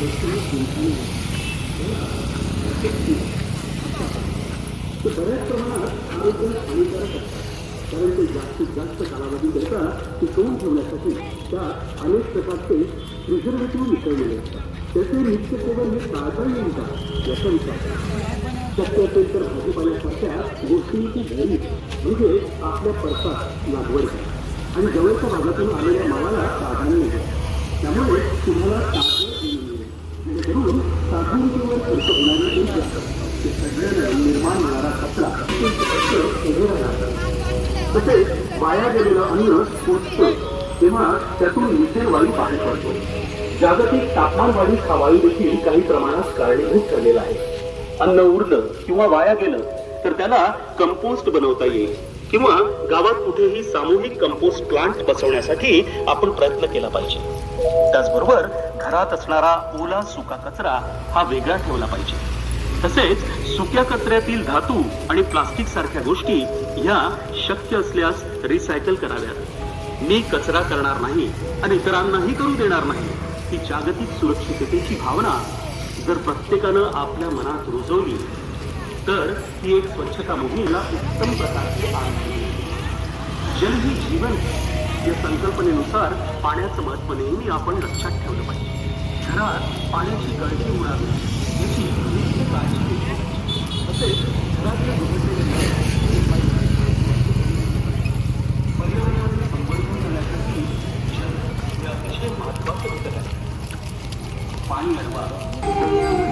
ते बऱ्याच प्रमाणात आरोग्य हानिकारक आहे परंतु जास्तीत जास्त कालावधी कालावधीकरिता टिकवून ठेवण्यासाठी त्यात अनेक प्रकारचे प्रिझर्वेटिव्ह मिसळलेले असतात त्याचे नित्य सेवन हे टाळता येईल का याचा विचार शक्य असेल तर भाजीपाल्यासारख्या गोष्टींची घरी म्हणजे आपल्या परसात लागवड करा आणि जवळच्या भागातून आलेल्या मालाला प्राधान्य द्या त्यामुळे तुम्हाला ताजे अन्न मिळेल खर्च होणारी ऊर्जा ते सगळ्यांना निर्माण होणारा कचरा ते फक्त उभं तसेच वाया गेलेलं अन्न पोचतं तेव्हा त्यातून मिथेन वायू बाहेर पडतो जागतिक तापमान वाढीस हा वायू देखील काही प्रमाणात कारणीभूत ठरलेला आहे अन्न उरलं किंवा वाया गेलं तर त्याला कंपोस्ट बनवता येईल. किंवा गावात कुठेही सामूहिक कंपोस्ट प्लांट बसवण्यासाठी आपण प्रयत्न केला पाहिजे. त्याचबरोबर घरात असणारा ओला सुका कचरा हा वेगळा ठेवला पाहिजे. तसेच सुक्या कचऱ्यातील धातू आणि प्लास्टिक सारख्या गोष्टी ह्या शक्य असल्यास रिसायकल कराव्यात. मी कचरा करणार नाही आणि इतरांनाही करू देणार नाही. ही जागतिक सुरक्षिततेची भावना जर प्रत्येकानं आपल्या मनात रुजवली तर ती एक स्वच्छता मोहिमेला उत्तम प्रकारचे जल ही जीवन या संकल्पनेनुसार पाण्याचं महत्त्व नेहमी आपण लक्षात ठेवलं पाहिजे. घरात पाण्याची गळती उडावी याची नित्य काळजी घेतली तसेच घरातल्या पर्यावरणाचे संवर्धन करण्यासाठी हे अतिशय घटक आहे. पाणी अडवा.